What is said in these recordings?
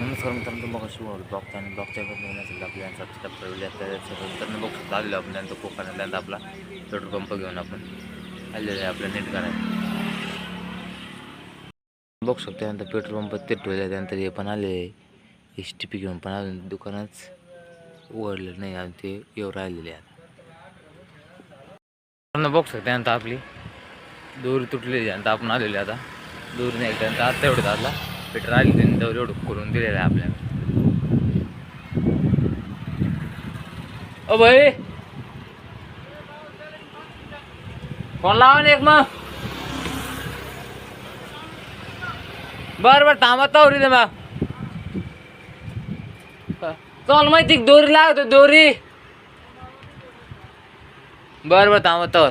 नमस्कार मित्रांनो तुम्ही बघा शिव ब्लॉग आणि ब्लॉगच्या बद्दल आपल्या सबस्क्राईब ठेवले तर बघू शकता आलेलो आपण कोकणातल्यानंतर आपला पेट्रोल पंप घेऊन आपण आलेलं आहे आपल्या नेट करायला. बघू शकता त्यानंतर पेट्रोल पंप ते ठेवले त्यानंतर हे पण आले एस टी पी घेऊन पण अजून दुकानच उघडलेलं नाही आणि ते येऊ राहिलेले आता बघू शकता त्यानंतर आपली दोरी तुटलेली आहे आता आपण आलेली आता. दूर नाही त्यानंतर आता एवढं आला पेट्रोल आली त्यांनी एवढं करून दिलेलं आपल्याला ओ भाई फ़ोन लावा एक मग बर बर थांबा तवरी दे मग चल माहिती दोरी दोरी बर बर थांबा तर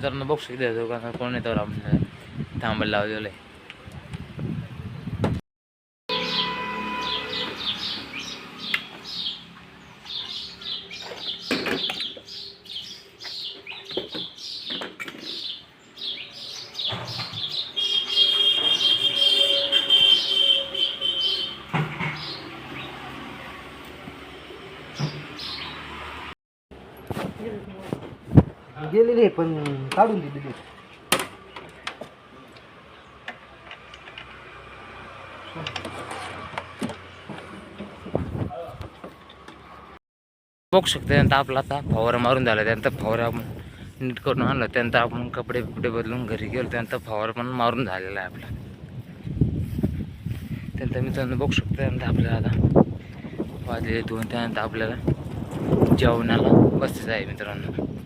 जर न बघू शकते कोण तर आपण थांबायला लावलेलं आहे गेलेले पण काढून दिलेली बघू शकते त्यानंतर आपला आता फवारा मारून झाला त्यानंतर फवारा नीट करून आणलं त्यानंतर आपण कपडे बिपडे बदलून घरी गेलो त्यानंतर फवारा पण मारून झालेला आहे आपला. त्यानंतर मित्रांनो बघू शकतो त्यानंतर आपल्याला आता वाजले दोन त्यानंतर आपल्याला जेवणाला बसायचं आहे मित्रांनो.